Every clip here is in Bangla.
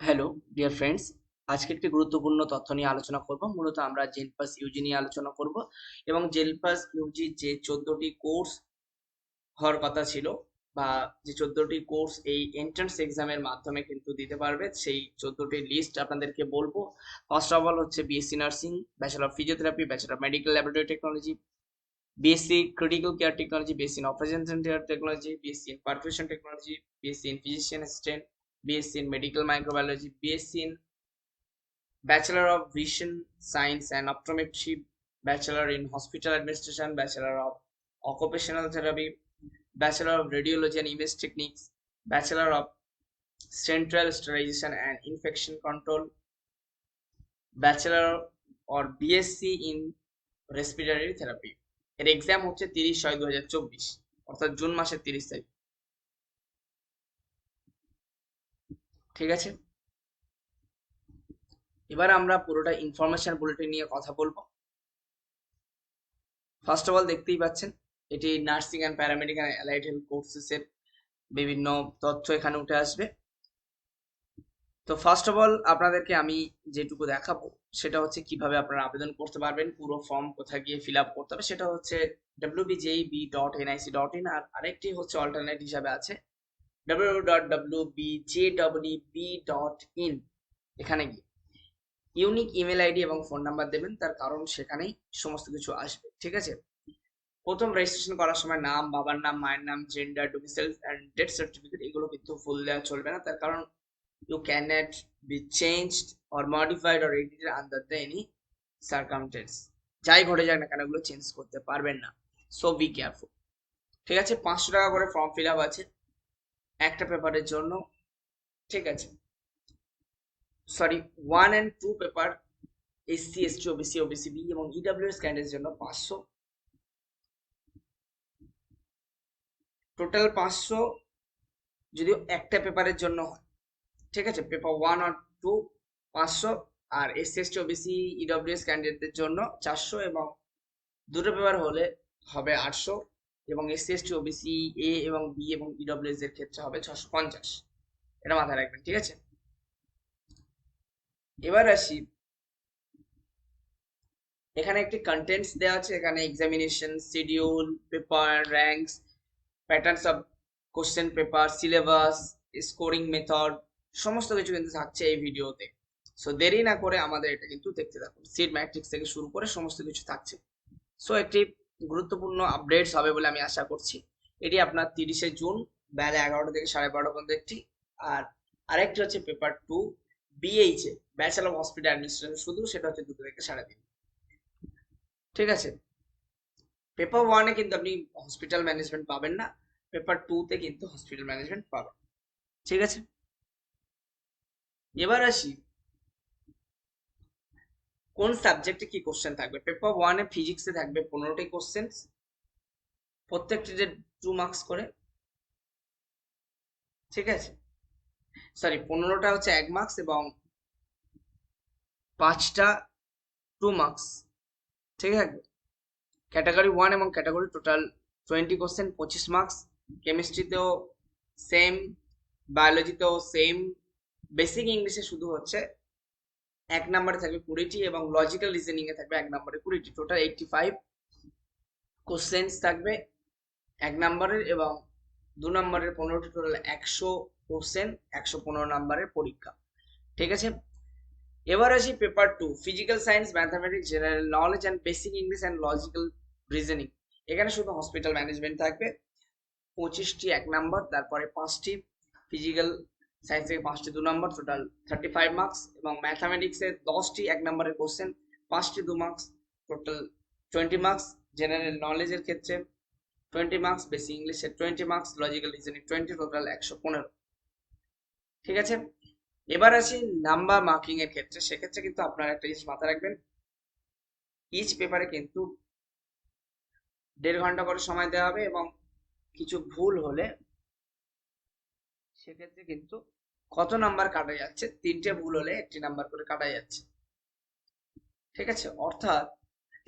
হ্যালো ডিয়ার ফ্রেন্ডস আজকে একটি গুরুত্বপূর্ণ তথ্য নিয়ে আলোচনা করব। মূলত আমরা জেলপাস ইউজি নিয়ে আলোচনা করব এবং জেলপাস ইউজি যে চোদ্দটি কোর্স হওয়ার কথা ছিল বা যে চোদ্দটি কোর্স এই এন্ট্রান্স এক্সামের মাধ্যমে কিন্তু দিতে পারবে, সেই চোদ্দটি লিস্ট আপনাদেরকে বলব। ফার্স্ট অফ অল হচ্ছে BSc nursing bachelor physiotherapy bachelor medical laboratory technology BSc critical care technology BSc operation centre technology BSc in perfusion technology BSc in physician assistant BSc in Medical Microbiology, BSc in Bachelor of Vision Science and Optometry, Bachelor in Hospital Administration, Bachelor of Occupational Therapy, Bachelor of Radiology and Image Techniques, Bachelor of Central Sterilization and Infection Control, Bachelor or BSc in Respiratory Therapy এর এক্সাম হচ্ছে তিরিশ ছয় দু অর্থাৎ জুন মাসের তিরিশ তারিখ ঠিক আছে? এবার আমরা পুরোটা ইনফরমেশন বুলেটিন নিয়ে কথা বলব। ফার্স্ট অফ অল দেখতেই পাচ্ছেন, এটি nursing and paramedical allied health কোর্সেসের বিভিন্ন তথ্য এখানে উঠে আসবে। তো ফার্স্ট অফ অল আপনাদেরকে আমি যেটুকু দেখাবো, সেটা হচ্ছে কীভাবে আপনারা আবেদন করতে পারবেন, পুরো ফর্ম কোথায় গিয়ে ফিল আপ করতে হবে, সেটা হচ্ছে WBJEB dot NIC dot in আর আরেকটি হচ্ছে অল্টারনেট হিসাবে আছে। www.bjwb.in এখানে গিয়ে। ইউনিক ইমেল আইডি এবং ফোন নাম্বার দেবেন, তার কারণ সেখানেই সমস্ত কিছু আসবে, ঠিক আছে? প্রথম রেজিস্ট্রেশন করার সময় নাম, বাবার নাম, মায়ের নাম gender domicile and death certificate এগুলো কিন্তু ফুল দেওয়া চলবে না, তার কারণ you can't be changed or modified or edited under the any circumstance যাই ঘটে যাক না কেন এগুলো চেঞ্জ করতে পারবেন না। সো বি কেয়ারফুল ঠিক আছে? পাঁচশো টাকা করে ফর্ম ফিল আপ আছে। একটা পেপারের জন্য। ঠিক আছে? Sorry one and two paper SC ST OBC OBC B এবং ইডাব্লিউএস ক্যান্ডিডেটের জন্য পাঁচশো। টোটাল পাঁচশো যদিও একটা পেপারের জন্য হয়। ঠিক আছে? পেপার ওয়ান আর টু পাঁচশো আর এসসি এসটি ওবিসি ইডাব্লিউএস ক্যান্ডিডেটদের জন্য চারশো এবং দুটো পেপার হলে হবে আটশো। এবং এসসি এসটি ওবিসি এ এবং বি এবং ইডব্লিউএস এর ক্ষেত্রে হবে ছশো পঞ্চাশ। এটা মাথায় রাখবেন, ঠিক আছে? এবার আসি। এখানে একটি কন্টেন্টস দেওয়া আছে, এখানে examination schedule paper ranks patterns of question paper syllabus scoring method সমস্ত কিছু কিন্তু থাকছে এই ভিডিওতে। সো দেরি না করে আমাদের এটা কিন্তু দেখতে থাকুন। সিট ম্যাট্রিক্স থেকে শুরু করে সমস্ত কিছু থাকছে। সো একটি গুরুত্বপূর্ণ আপডেটস হবে বলে আমি আশা করছি। এটি আপনার তিরিশে জুন বেলা এগারোটা থেকে সাড়ে বারোটা পর্যন্ত একটি। আর আরেকটি হচ্ছে পেপার টু বিএইচে ব্যাচেলর অফ হসপিটাল অ্যাডমিনিস্ট্রেশন শুধু, সেটা হচ্ছে দুটো থেকে সাড়ে তিন ঠিক আছে? পেপার ওয়ানে কিন্তু আপনি হসপিটাল ম্যানেজমেন্ট পাবেন না পেপার টুতে কিন্তু হসপিটাল ম্যানেজমেন্ট পাবেন। ঠিক আছে? এবার আসি কোন সাবজেক্টে কি কোশ্চেন থাকবে? পেপার ওয়ানে ফিজিক্সে থাকবে পনেরোটি কোশ্চেন প্রত্যেকটিতে টু মার্কস করে। ঠিক আছে? সরি পনেরোটা হচ্ছে এক মার্কস এবং পাঁচটা টু মার্কস ঠিক আছে ক্যাটাগরি ওয়ান এবং ক্যাটাগরি টোটাল টোয়েন্টি কোশ্চেন পঁচিশ মার্কস কেমিস্ট্রিতেও সেম বায়োলজিতেও সেম বেসিক ইংলিশে শুধু হচ্ছে এক নম্বরে থাকবে কুড়িটি এবং লজিক্যাল রিজনিং এ থাকবে এক নম্বরে কুড়িটি। টোটাল এইটটি ফাইভ কোশ্চেন্স থাকবে এক নম্বরের এবং দু নম্বরের পনেরোটি টোটাল একশো কোশ্চেন একশো পনেরো নম্বরের পরীক্ষা। ঠিক আছে? এবার আসি paper two physical science mathematics general knowledge and basic English and logical reasoning এখানে শুধু হসপিটাল ম্যানেজমেন্ট থাকবে। পঁচিশটি এক নাম্বার, তারপরে পাঁচটি ফিজিক্যাল সায়েন্স থেকে পাঁচটি দু নম্বর টোটাল থার্টি ফাইভ মার্কস এবং ম্যাথামেটিক্সের দশটি এক নম্বরের কোশ্চেন পাঁচটি দু marks total twenty marks general নলেজের ক্ষেত্রে টোয়েন্টি মার্কস বেশি ইংলিশের twenty marks logical reasoning twenty total একশো পনেরো। ঠিক আছে? এবার আসি নাম্বার মার্কিং এর ক্ষেত্রে। সেক্ষেত্রে কিন্তু আপনারা একটা জিনিস মাথায় রাখবেন ইচ পেপারে কিন্তু দেড় ঘণ্টা করে সময় দেওয়া হবে এবং কিছু ভুল হলে সেক্ষেত্রে কিন্তু কত নাম্বার কাটা যাচ্ছে? তিনটে ভুল হলে একটি নাম্বার করে কাটা যাচ্ছে। ঠিক আছে? অর্থাৎ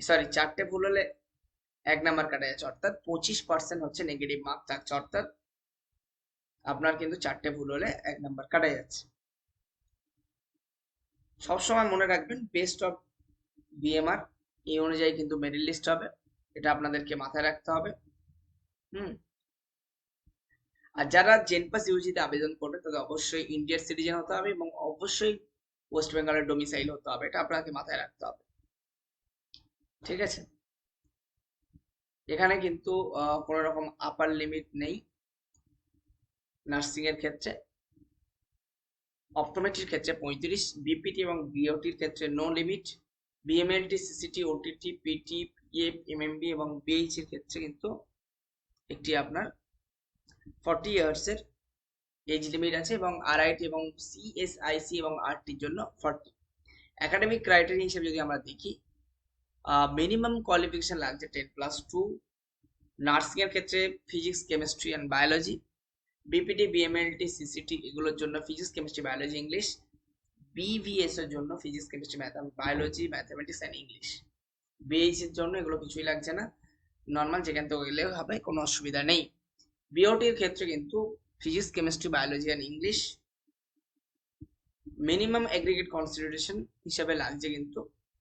সরি চারটে ভুল হলে এক নাম্বার কাটা যাচ্ছে। অর্থাৎ পঁচিশ পার্সেন্ট হচ্ছে নেগেটিভ মার্ক থাকছে। অর্থাৎ আপনার কিন্তু চারটে ভুল হলে এক নাম্বার কাটা যাচ্ছে। সবসময় মনে রাখবেন বেস্ট অফ বিএমআর এই অনুযায়ী কিন্তু মেরিট লিস্ট হবে। এটা আপনাদেরকে মাথায় রাখতে হবে। হুম? আর যারা জেনপাস ইউজিতে আবেদন করবে, তাদের অবশ্যই ইন্ডিয়ার সিটিজেন হতে হবে এবং অবশ্যই ওয়েস্ট বেঙ্গলের ডোমিসাইল হতে হবে। এটা আপনাকে মাথায় রাখতে হবে। ঠিক আছে? এখানে কিন্তু কোনো রকম আপার লিমিট নেই। নার্সিং এর ক্ষেত্রে। অপটোমেট্রির ক্ষেত্রে পঁয়ত্রিশ বিপিটি এবং বিওটির ক্ষেত্রে no limit BMLT CCT OTT PT PF MMB এবং বিএইচ এর ক্ষেত্রে কিন্তু একটি আপনার ফর্টি ইয়ার্সের এজ লিমিট আছে এবং আরআইটি এবং সিএসআইসি এবং আরটির জন্য ফর্টি একাডেমিক ক্রাইটেরিয়া হিসেবে যদি আমরা দেখি মিনিমাম কোয়ালিফিকেশন লাগছে টেন প্লাস টু নার্সিংয়ের ক্ষেত্রে physics chemistry and biology BPT BMLT CCT এগুলোর জন্য physics chemistry biology English BVS এর জন্য physics chemistry biology mathematics and English BH এর জন্য এগুলো কিছুই লাগছে না। নর্মাল যেখান থেকে গেলেও হবে, কোনো অসুবিধা নেই। বিওটির ক্ষেত্রে কিন্তু physics chemistry biology and English minimum aggregate consideration হিসাবে লাগছে কিন্তু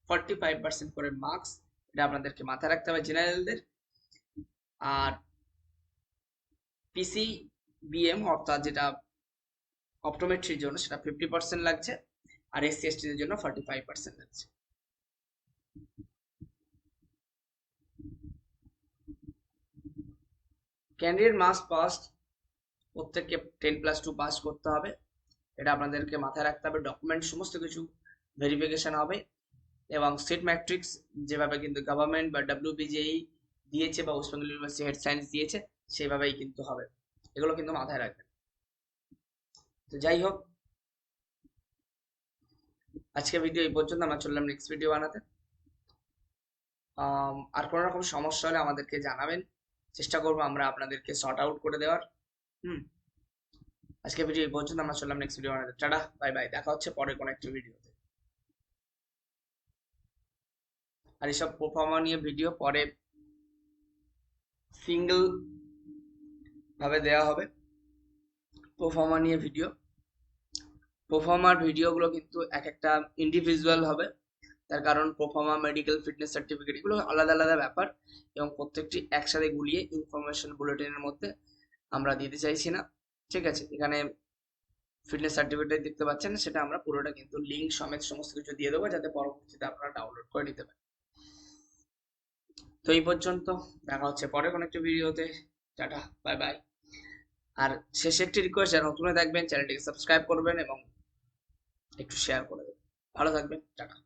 ফর্টি ফাইভ পার্সেন্ট করে মার্কস এটা আপনাদেরকে মাথায় রাখতে হবে জেনারেলদের আর পিসি বিএম অর্থাৎ যেটা অপটোমেট্রির জন্য সেটা ফিফটি পার্সেন্ট লাগছে, আর এসসি এসটিদের জন্য ফর্টি ফাইভ পার্সেন্ট লাগছে। ক্যান্ডিডেট মাস পাস্ট প্রত্যেককে টেন প্লাস টু পাস করতে হবে। এটা আপনাদেরকে মাথায় রাখতে হবে। ডকুমেন্ট সমস্ত কিছু ভেরিফিকেশন হবে এবং সিট ম্যাট্রিক্স যেভাবে কিন্তু গভর্নমেন্ট বা ডাব্লিউবিজেই দিয়েছে বা West Bengal university health science দিয়েছে, সেভাবেই কিন্তু হবে। এগুলো কিন্তু মাথায় রাখবেন। তো যাই হোক আজকে ভিডিও এই পর্যন্ত। আমরা চললাম নেক্সট ভিডিও বানাতে। আর কোনো রকম সমস্যা হলে আমাদেরকে জানাবেন। চেষ্টা করব আমরা আপনাদেরকে শর্ট আউট করে দেওয়ার। হুম। আজকে ভিডিও এই পর্যন্ত, আমরা চললাম নেক্সট ভিডিও বানাতে। টাটা বাই বাই দেখা হচ্ছে পরে কোনো একটা ভিডিওতে আর এসব পারফর্মার নিয়ে ভিডিও পরে সিঙ্গেল ভাবে দেওয়া হবে। পারফর্মার নিয়ে ভিডিও পারফর্মার ভিডিওগুলো কিন্তু এক একটা ইন্ডিভিজুয়াল হবে। তার কারণ পারফর্মার মেডিকেল ফিটনেস সার্টিফিকেট এগুলো আলাদা আলাদা ব্যাপার এবং প্রত্যেকটি একসাথে গুলিয়ে ইনফরমেশন বুলেটিনের মধ্যে আমরা দিতে চাইছি না। ঠিক আছে? এখানে ফিটনেস সার্টিফিকেট দেখতে পাচ্ছেন, সেটা আমরা পুরোটা কিন্তু লিঙ্ক সমেত সমস্ত কিছু দিয়ে দেবো যাতে পরবর্তীতে আপনারা ডাউনলোড করে নিতে পারেন। তো এই পর্যন্ত, দেখা হচ্ছে পরে কোনো একটা ভিডিওতে। টাটা বাই বাই আর শেষে একটি রিকোয়েস্ট যারা নতুন দেখবেন চ্যানেলটিকে সাবস্ক্রাইব করবেন এবং একটু শেয়ার করে দেবেন। ভালো থাকবেন, টাটা।